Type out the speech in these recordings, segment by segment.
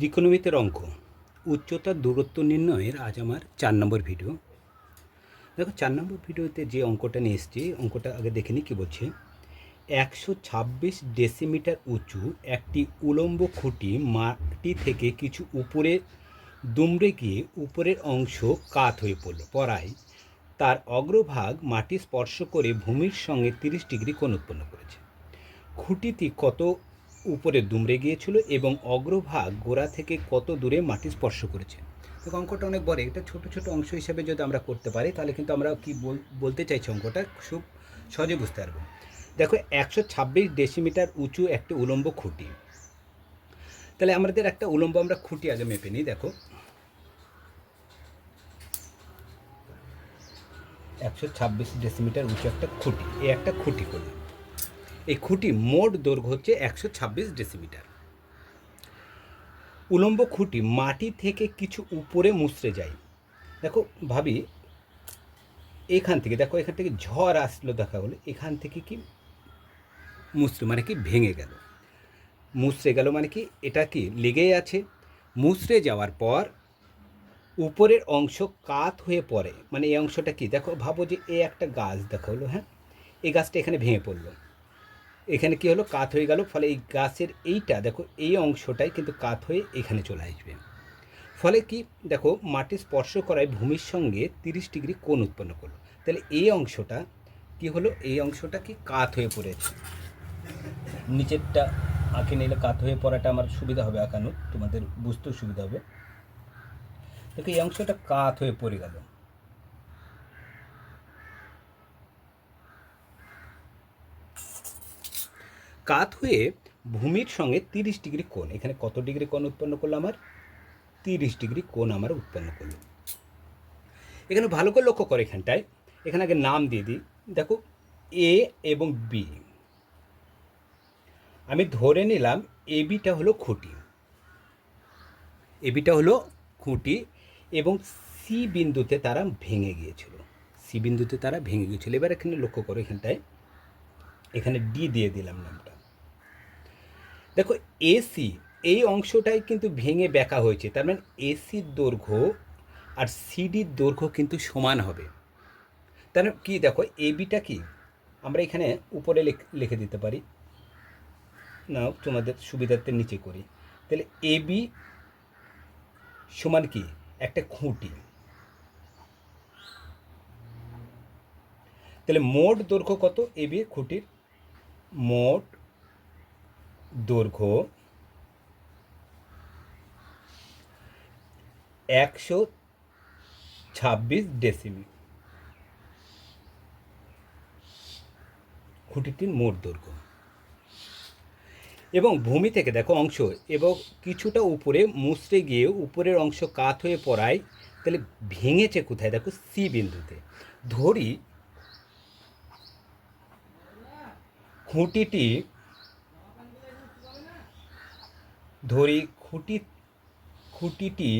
ত্রিকোণমিতির অঙ্ক। উচ্চতার দূরত্ব নির্ণয়ের আজ আমার চার নম্বর ভিডিও। দেখো, চার নম্বর ভিডিওতে যে অঙ্কটা নিয়ে এসেছি, অঙ্কটা আগে দেখে নিই কী বলছে? একশো ছাব্বিশ ডেসিমিটার উঁচু একটি উলম্ব খুঁটি মাটি থেকে কিছু উপরে দুমড়ে গিয়ে উপরের অংশ কাত হয়ে পড়ল, পড়ায়। তার অগ্রভাগ মাটি স্পর্শ করে ভূমির সঙ্গে তিরিশ ডিগ্রি কোণ উৎপন্ন করেছে। খুঁটিটি কত উপরে দুমড়ে গিয়েছিল এবং অগ্রভাগ গোড়া থেকে কত দূরে মাটি স্পর্শ করেছে। তো অঙ্কটা অনেক বড়। এটা ছোট ছোট অংশ হিসেবে যদি আমরা করতে পারি, তাহলে কিন্তু আমরা কি বল- বলতে চাইছি অঙ্কটা, খুব সহজে বুঝতে পারব। দেখো, একশো ছাব্বিশ ডেসিমিটার উঁচু একটি উলম্ব খুঁটি। তাহলে আমাদের একটা উলম্ব আমরা খুঁটি আগে মেপে নিই, দেখো। একশো ছাব্বিশ ডেসিমিটার উঁচু একটা খুঁটি, এই একটা খুঁটি করলাম এই খুঁটি মোট দৈর্ঘ্য হচ্ছে একশো ছাব্বিশ ডেসিমিটার। উলম্ব খুঁটি মাটি থেকে কিছু উপরে মুচড়ে যায়। দেখো ভাবি, এখান থেকে, দেখো এখান থেকে ঝড় আসলো দেখা হলো এখান থেকে কি মুচড়ে মানে কি ভেঙে গেল। মুচড়ে গেল মানে কি, এটা কি লেগেই আছে। মুচড়ে যাওয়ার পর উপরের অংশ কাত হয়ে পড়ে। মানে এই অংশটা কি? দেখো ভাবো যে এ একটা গাছ দেখা হলো হ্যাঁ? এই গাছটা এখানে ভেঙে পড়ল। এখানে কি হলো? কাত হয়ে গেল। ফলে এই গাছের এইটা, দেখো, এই অংশটাই কিন্তু কাত হয়ে এখানে চলে আসবে। ফলে কি? দেখো, মাটি স্পর্শ করায় ভূমির সঙ্গে তিরিশ ডিগ্রি কোণ উৎপন্ন করল। তাহলে এই অংশটা কি হলো? এই অংশটা কি কাত হয়ে পড়েছে? নিচেরটা আঁকে নিলে কাত হয়ে পড়াটা আমার সুবিধা হবে আঁকানো তোমাদের বুঝতেও সুবিধা হবে। দেখো, এই অংশটা কাত হয়ে পড়ে গেল। কাত হয়ে ভূমির সঙ্গে তিরিশ ডিগ্রি কোণ, এখানে কত ডিগ্রি কোণ উৎপন্ন করল আমার? তিরিশ ডিগ্রি কোণ আমার উৎপন্ন করল। এখানে ভালো করে লক্ষ্য করে এখানটায়। এখানে আগে নাম দিয়ে দিই। দেখো এ এবং বি আমি ধরে নিলাম এবিটা হলো খুঁটি। এবিটা হলো খুঁটি এবং সি বিন্দুতে তারা ভেঙে গিয়েছিল। সি বিন্দুতে তারা ভেঙে গিয়েছিল। এবার এখানে লক্ষ্য করো এখানটায়। এখানে ডি দিয়ে দিলাম নামটা। দেখো এসি এই অংশটাই কিন্তু ভেঙে বেঁকা হয়েছে। তার মানে এসির দৈর্ঘ্য আর সিডির দৈর্ঘ্য কিন্তু সমান হবে। তার মানে কি দেখো এবিটা কি? আমরা এখানে উপরে লিখে দিতে পারি। না তোমাদের সুবিধার্থে নিচে করি। তাহলে এবি সমান কি? একটা খুঁটি। তাহলে মোট দৈর্ঘ্য কত? এবি খুঁটির? মোট দৈর্ঘ্য একশো ছাব্বিশ ডেসিমি খুঁটিটির মোট দৈর্ঘ্য। এবং ভূমি থেকে দেখো অংশ, এবং কিছুটা উপরে মুচড়ে গিয়ে উপরের অংশ কাত হয়ে পড়ায়, তাহলে ভেঙেছে কোথায়? দেখো সি বিন্দুতে। ধরি খুঁটিটি ধরি খুঁটি, খুঁটিটি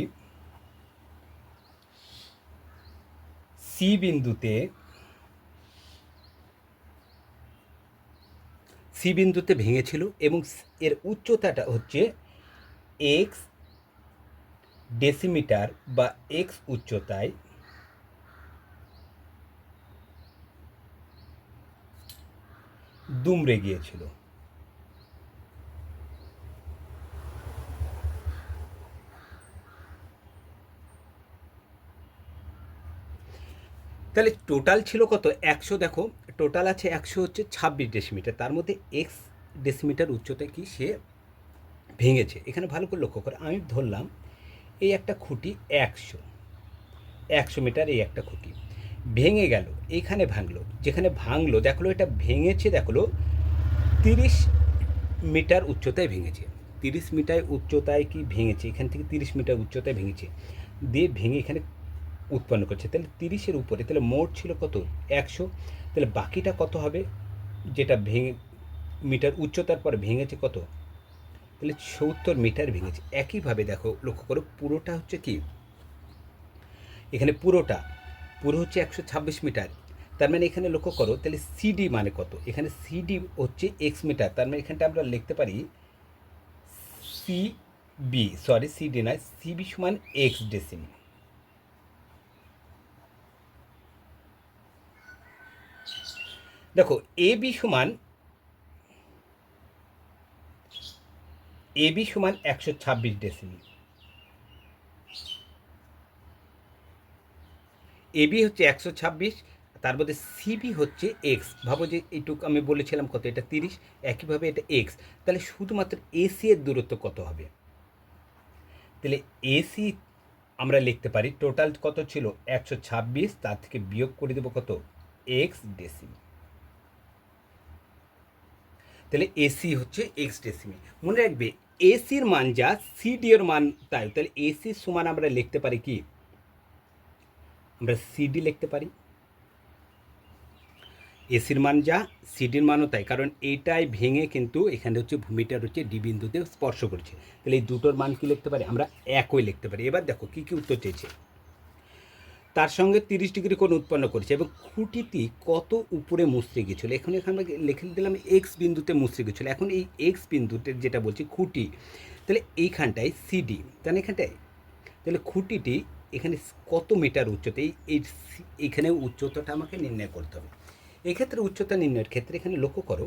সি বিন্দুতে সি বিন্দুতে ভেঙেছিল এবং এর উচ্চতাটা হচ্ছে এক্স ডেসিমিটার বা এক্স উচ্চতায় দুমড়ে গিয়েছিল। তাহলে টোটাল ছিল কত? একশো দেখো টোটাল আছে একশো হচ্ছে ছাব্বিশ ডেসিমিটার তার মধ্যে এক্স ডেসিমিটার উচ্চতায় কি? সে ভেঙেছে। এখানে ভালো করে লক্ষ্য করে, আমি ধরলাম এই একটা খুঁটি একশো একশো মিটার এই একটা খুঁটি। ভেঙে গেল এইখানে ভাঙলো, যেখানে ভাঙলো, দেখল এটা ভেঙেছে, দেখল তিরিশ মিটার উচ্চতায় ভেঙেছে। তিরিশ মিটার উচ্চতায় কি ভেঙেছে? এখান থেকে তিরিশ মিটার উচ্চতায় ভেঙেছে। দিয়ে ভেঙে এখানে উৎপন্ন করছে। তাহলে তিরিশের উপরে, তাহলে মোট ছিল কত? একশো। তাহলে বাকিটা কত হবে? যেটা ভেঙে, মিটার উচ্চতার পর ভেঙেছে কত? তাহলে সত্তর মিটার ভেঙেছে। একইভাবে দেখো, লক্ষ্য করো, পুরোটা হচ্ছে কি? এখানে পুরোটা, পুরো হচ্ছে একশো ছাব্বিশ মিটার। তার মানে এখানে লক্ষ্য করো, তাহলে সিডি মানে কত? এখানে সিডি হচ্ছে এক্স মিটার। তার মানে এখানটা আমরা লিখতে পারি সি বি, সরি, সিডি নয় সিবি সমান এক্স ডেসিমি দেখো, এ বি সমান এ বি সমান একশো ছাব্বিশ ডেসিমি এবি হচ্ছে একশো ছাব্বিশ, তার মধ্যে সিবি হচ্ছে এক্স। ভাবো যে এইটুকু আমি বলেছিলাম কত, এটা তিরিশ, একইভাবে এটা এক্স। তাহলে শুধুমাত্র এসি এর দূরত্ব কত হবে? তাহলে এসি আমরা লিখতে পারি, টোটাল কত ছিল? একশো ছাব্বিশ, তার থেকে বিয়োগ করে দেবো কত? এক্স ডেসিমি তাহলে এসি হচ্ছে এক্স ডেসিমি মনে রাখবে এসির মান যা সিডি এর মান তাই। তাহলে এসির সমান আমরা লিখতে পারি কি? আমরা সিডি লিখতে পারি। এসির মান যা সিডির মানও তাই, কারণ এইটাই ভেঙে কিন্তু এখানে হচ্ছে ভূমিটার হচ্ছে ডি বিন্দুতে স্পর্শ করছে। তাহলে এই দুটোর মান কি লিখতে পারি? আমরা একই লিখতে পারি। এবার দেখো, কি কি উত্তর চেয়েছে? তার সঙ্গে তিরিশ ডিগ্রি কোণ উৎপন্ন করেছে এবং খুঁটিটি কত উপরে মুচড়ে গেছিল? এখন এখানে লিখে দিলাম এক্স বিন্দুতে মুচড়ে গেছিল। এখন এই এক্স বিন্দুতে যেটা বলছি খুঁটি, তাহলে এইখানটায় সিডি তাহলে এখানটায়? তাহলে খুঁটিটি এখানে কত মিটার উচ্চতা? এই এখানে উচ্চতাটা আমাকে নির্ণয় করতে হবে। এক্ষেত্রে উচ্চতা নির্ণয়ের ক্ষেত্রে এখানে লক্ষ্য করো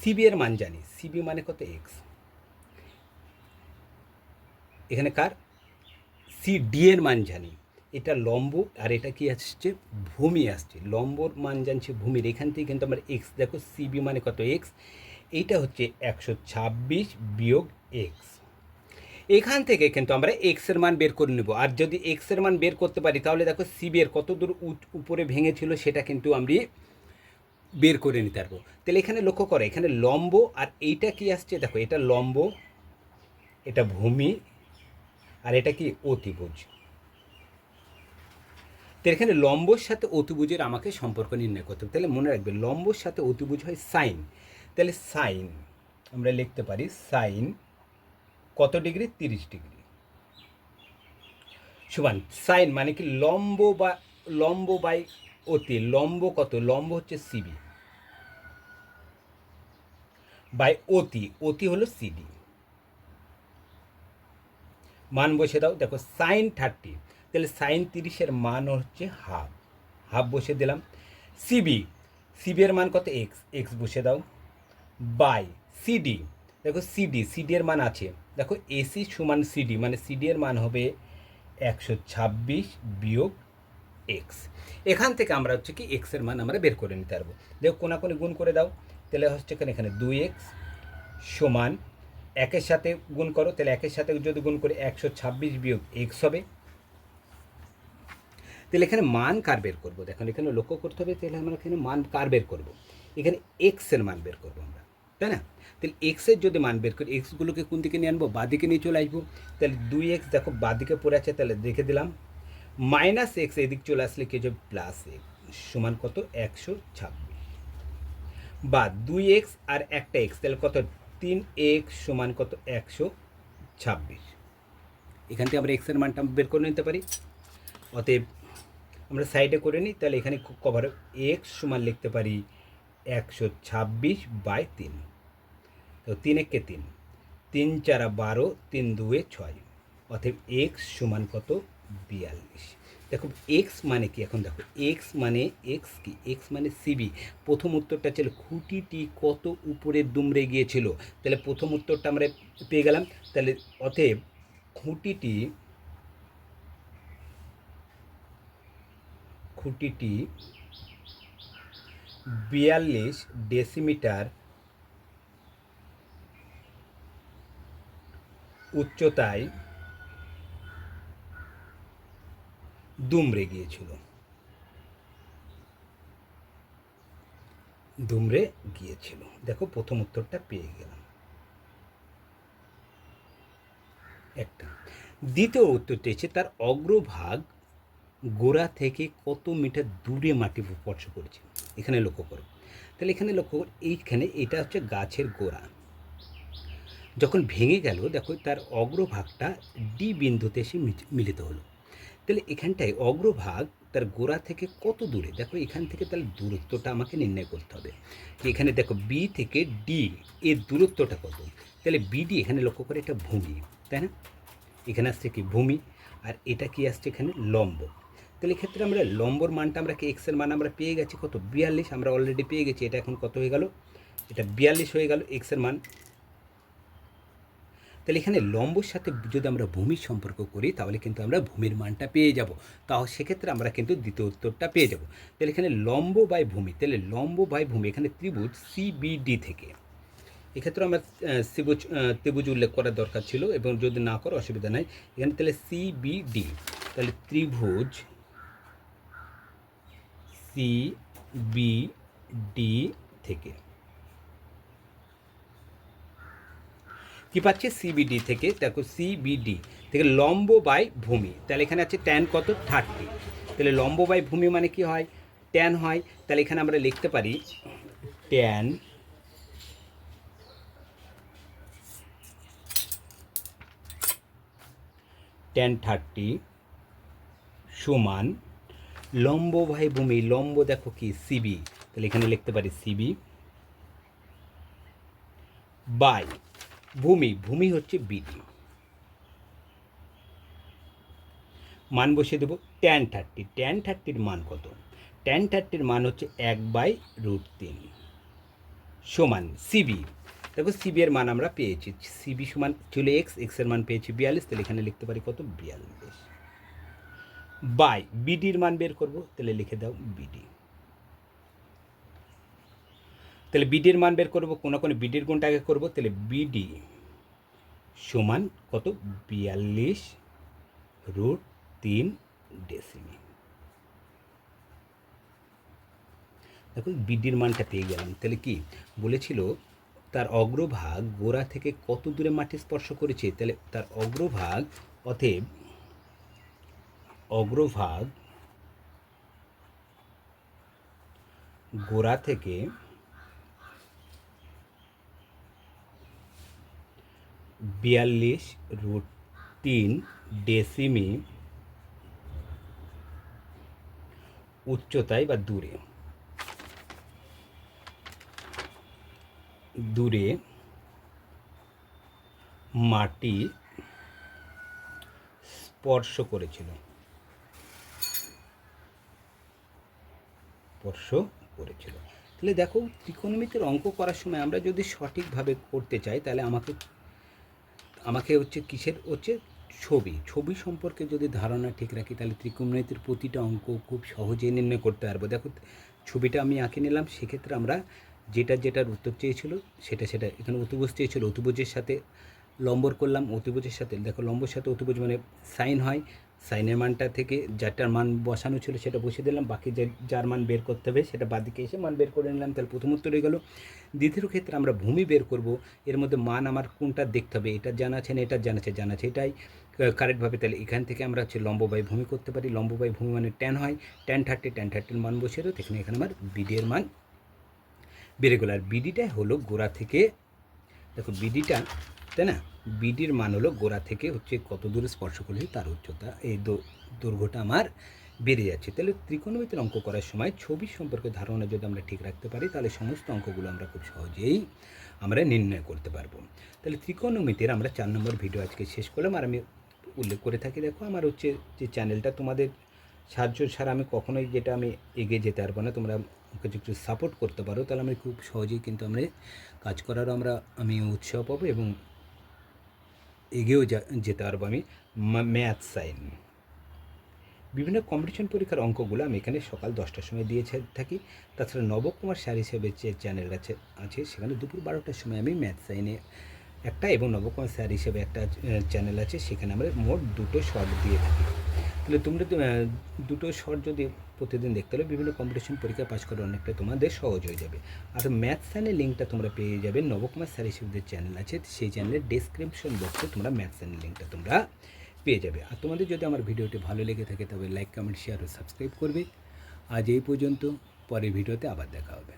সিবি এর মান জানি। সিবি মানে কত এক্স এখানে কার? সি ডি এর মান জানি। এটা লম্ব আর এটা কি আসছে? ভূমি আসছে। লম্বর মান জানছে ভূমির। এখান থেকে কিন্তু আমার এক্স দেখো সিবি মানে কত এক্স এইটা হচ্ছে একশো ছাব্বিশ বিয়োগ এক্স এখান থেকে কিন্তু আমরা এক্সের মান বের করে নেব। আর যদি এক্সের মান বের করতে পারি, তাহলে দেখো সিবি এর কত দূর উপরে ভেঙেছিল সেটা কিন্তু আমরা বের করে নিতে পারব। তাহলে এখানে লক্ষ্য করো, এখানে লম্ব আর এইটা কি আসছে? দেখো এটা লম্ব, এটা ভূমি এটা কি অতিভুজ? তো এখানে লম্বর সাথে অতিভুজের আমাকে সম্পর্ক নির্ণয় করতে হবে। তাহলে মনে রাখবে, লম্বর সাথে অতিভুজ হয় সাইন। তাহলে সাইন, আমরা লিখতে পারি সাইন কত ডিগ্রি? তিরিশ ডিগ্রি। সুমান সাইন মানে কি লম্ব বা, লম্ব বাই অতি, লম্ব কত? লম্ব হচ্ছে সিবি। বাই অতি অতি হলো সিডি মান বসে দাও। দেখো সাইন থার্টি তাহলে সাইন তিরিশের মান হচ্ছে হাফ হাফ বসে দিলাম। সিবি সিবি এর মান কত? এক্স এক্স বসে দাও। বাই সিডি দেখো সিডি সিডি এর মান আছে। দেখো এসি সমান সিডি মানে সিডি এর মান হবে একশো ছাব্বিশ বিয়োগ এক্স এখান থেকে আমরা হচ্ছে কি এক্সের মান আমরা বের করে নিতে পারব। দেখো, কোনাকুনি গুণ করে দাও। তাহলে হচ্ছে এখানে এখানে দুই এক্স সমান একের সাথে গুণ করো, তাহলে একের সাথে যদি গুণ করে একশো ছাব্বিশ বিয়োগ এক্স হবে। তাহলে এখানে মান কার বের করব? দেখুন, এখানে লক্ষ্য করতে হবে, তাহলে আমরা এখানে মান কার বের করব? এখানে এক্সের মান বের করব আমরা, তাই না? তাহলে এক্সের যদি মান বের করি এক্সগুলোকে কোন দিকে নিয়ে আনব? বাদিকে নিয়ে চলে আসব। তাহলে দুই এক্স দেখো বাদিকে পড়ে আছে, তাহলে দেখে দিলাম। মাইনাস এক্স এদিক চলে আসলে কি হচ্ছে প্লাস এক্স সমান কত? একশো ছাব্বিশ। বা, দুই এক্স আর একটা এক্স তাহলে কত? তিন এক্স সমান কত? একশো ছাব্বিশ। এখান থেকে আমরা এক্সের মানটা বের করে নিতে পারি। অতএব আমরা সাইডে করে নিই, তাহলে এখানে কভার এক্স সমান লিখতে পারি একশো ছাব্বিশ বাই তিন। তো তিন একে তিন। তিন চারা বারো, তিন দুয়ে ছয়। অতএব এক্স সমান কত? বিয়াল্লিশ। দেখো এক্স মানে কি? এখন দেখো এক্স মানে এক্স কি? এক্স মানে সিবি প্রথম উত্তরটা ছিল, খুঁটিটি কত উপরে দুমড়ে গিয়েছিল? তাহলে প্রথম উত্তরটা আমরা পেয়ে গেলাম। তাহলে অতএব খুঁটিটি খুঁটিটি বিয়াল্লিশ ডেসিমিটার উচ্চতায় দুমড়ে গিয়েছিল। দুমড়ে গিয়েছিল। দেখো, প্রথম উত্তরটা পেয়ে গেলাম। একটা। দ্বিতীয় উত্তরটি হচ্ছে, তার অগ্রভাগ গোড়া থেকে কত মিটার দূরে মাটি স্পর্শ করেছে? এখানে লক্ষ্য করো। তাহলে এখানে লক্ষ্য করো, এইখানে এটা হচ্ছে গাছের গোড়া। যখন ভেঙে গেল, দেখো, তার অগ্রভাগটা ডি বিন্দুতে এসে মিলিত হলো। তাহলে এখানটায় অগ্রভাগ তার গোড়া থেকে কত দূরে? দেখো এখান থেকে তাহলে দূরত্বটা আমাকে নির্ণয় করতে হবে। এখানে দেখো বি থেকে ডি এর দূরত্বটা কত? তাহলে বিডি এখানে লক্ষ্য করে এটা ভূমি, তাই না? এখানে আসছে কি? ভূমি, আর এটা কি আসছে এখানে? লম্ব। তাহলে এক্ষেত্রে আমরা লম্বর মানটা আমরা কি এক্সের মান আমরা পেয়ে গেছি কত? বিয়াল্লিশ, আমরা অলরেডি পেয়ে গেছি। এটা এখন কত হয়ে গেল? এটা বিয়াল্লিশ হয়ে গেল এক্সের মান। তাহলে এখানে লম্বর সাথে যদি আমরা ভূমির সম্পর্ক করি, তাহলে কিন্তু আমরা ভূমির মানটা পেয়ে যাব। তাও সেক্ষেত্রে আমরা কিন্তু দ্বিতীয় উত্তরটা পেয়ে যাব। তাহলে এখানে লম্ব বাই ভূমি, তাহলে লম্ব বাই ভূমি, এখানে ত্রিভুজ সিবিডি থেকে। এক্ষেত্রে আমরা ত্রিভুজ ত্রিভুজ উল্লেখ করার দরকার ছিল এবং যদি না করো, অসুবিধা নাই। এখানে তাহলে সিবিডি তাহলে ত্রিভুজ সিবিডি থেকে। কি পাচ্ছে? সিবিডি থেকে, দেখো সিবিডি থেকে লম্ব বাই ভূমি। তাহলে এখানে আছে ট্যান কত? থার্টি তাহলে লম্ব বাই ভূমি মানে কি হয়? ট্যান হয়। তাহলে এখানে আমরা লিখতে পারি ট্যান ট্যান থার্টি সমান লম্ব বাই ভূমি। লম্ব দেখো কি? সিবি তাহলে এখানে লিখতে পারি সিবি বাই ভূমি ভূমি হচ্ছে বিডি মান বসিয়ে দেবো ট্যান থার্টি ট্যান থার্টির মান কত? ট্যান থার্টির মান হচ্ছে এক বাই রুট তিন সমান সিবি দেখো সিবি এর মান আমরা পেয়েছি। সিবি সমান ছিল এক্স এক্সের মান পেয়েছি বিয়াল্লিশ, তাহলে এখানে লিখতে পারি কত? বিয়াল্লিশ। বাই বিডির মান বের করব, তাহলে লিখে দাও বিডি তাহলে বিডির মান বের করব, কোনো কোনো বিডির গুণটা আগে করব, তাহলে বিডি সমান কত? বিয়াল্লিশ রুট তিন ডেসিমি দেখো বিডির মানটা পেয়ে গেলাম। তাহলে কি? বলেছিল তার অগ্রভাগ গোড়া থেকে কত দূরে মাটি স্পর্শ করেছে? তাহলে তার অগ্রভাগ, অতএব অগ্রভাগ গোড়া থেকে বিয়াল্লিশ রুট তিন ডেসিমি উচ্চতায় বা দূরে? দূরে মাটি স্পর্শ করেছিল। স্পর্শ করেছিল। তাহলে দেখো, ত্রিকোণমিতির অঙ্ক করার সময় আমরা যদি সঠিকভাবে করতে চাই, তাহলে আমাকে আমাকে হচ্ছে কিসের? হচ্ছে ছবি। ছবি সম্পর্কে যদি ধারণা ঠিক রাখি, তাহলে ত্রিকোণমিতির প্রতিটা অঙ্ক খুব সহজেই নির্ণয় করতে পারব। দেখো, ছবিটা আমি আঁকে নিলাম, সেক্ষেত্রে আমরা যেটা যেটার উত্তর চেয়েছিল, সেটা সেটা। এখানে অতুভুজ চেয়েছিল, অতুভুজের সাথে লম্বর করলাম, অতিভুজের সাথে। দেখো, লম্বর সাথে অতিভুজ মানে সাইন হয় সাইনের মানটা থেকে যারটার মান বসানো ছিল সেটা বসিয়ে দিলাম, বাকি যে, যার মান বের করতে হবে সেটা বাদিকে এসে মান বের করে নিলাম। তাহলে প্রথম উত্তর হয়ে গেল, দ্বিতীয় ক্ষেত্রে আমরা ভূমি বের করব, এর মধ্যে মান আমার কোনটা দেখতে হবে, এটা জানা আছে না এটা জানা আছে? জানা আছে এটাই। কারেক্টভাবে তাহলে এখান থেকে আমরা হচ্ছে লম্ববাই ভূমি করতে পারি লম্ববাই ভূমি মানে ট্যান হয় ট্যান থার্টি ট্যান থার্টির মান বসিয়ে দেবো এখানে এখানে আমার বিডি মান বেড়ে গেল। আর বিডিটা হলো গোড়া থেকে, দেখো বিডিটা তাই না? বিডির মান হলো গোড়া থেকে হচ্ছে কত দূরে স্পর্শ করলে তার উচ্চতা, এই দৈর্ঘ্যটা আমার বেড়ে যাচ্ছে। তাহলে ত্রিকোণমিতির অঙ্ক করার সময় ছবি সম্পর্কে ধারণা যদি আমরা ঠিক রাখতে পারি, তাহলে সমস্ত অঙ্কগুলো আমরা খুব সহজেই আমরা নির্ণয় করতে পারব। তাহলে ত্রিকোণমিতির আমরা চার নম্বর ভিডিও আজকে শেষ করলাম। আর আমি উল্লেখ করে থাকি, দেখো আমার হচ্ছে যে চ্যানেলটা তোমাদের সাহায্য ছাড়া আমি কখনোই যেটা আমি এগিয়ে যেতে পারব না। তোমরা আমাকে একটু সাপোর্ট করতে পারো, তাহলে আমি খুব সহজেই কিন্তু আমরা কাজ করারও আমরা, আমি উৎসাহ পাবো এবং এগিয়েও যেতে পারব আমি ম্যাথ, সাইন। বিভিন্ন কম্পিটিশন পরীক্ষার অঙ্কগুলো আমি এখানে সকাল দশটার সময় দিয়েছে থাকি। তাছাড়া নবকুমার স্যার হিসেবে যে চ্যানেল আছে আছে সেখানে দুপুর বারোটার সময় আমি ম্যাথ, সাইনে একটা এবং নবকুমার স্যার হিসেবে একটা চ্যানেল আছে। সেখানে আমরা মোট দুটো শর্ট দিয়ে থাকি। তাহলে তোমরা দুটো শর্ট যদি প্রতিদিন দেখতে হলে বিভিন্ন কম্পিটিশন পরীক্ষা পাস করা অনেকটা তোমাদের সহজ হয়ে যাবে। আর ম্যাথ সাইনের লিঙ্কটা তোমরা পেয়ে যাবে নবকুমার স্যার হিসেবে চ্যানেল আছে, সেই চ্যানেলের ডেসক্রিপশন বক্সে তোমরা ম্যাথ সাইনের লিঙ্কটা তোমরা পেয়ে যাবে। আর তোমাদের যদি আমার ভিডিওটি ভালো লেগে থাকে, তবে লাইক কমেন্ট শেয়ার ও সাবস্ক্রাইব করবে। আজ এই পর্যন্ত, পরের ভিডিওতে আবার দেখা হবে।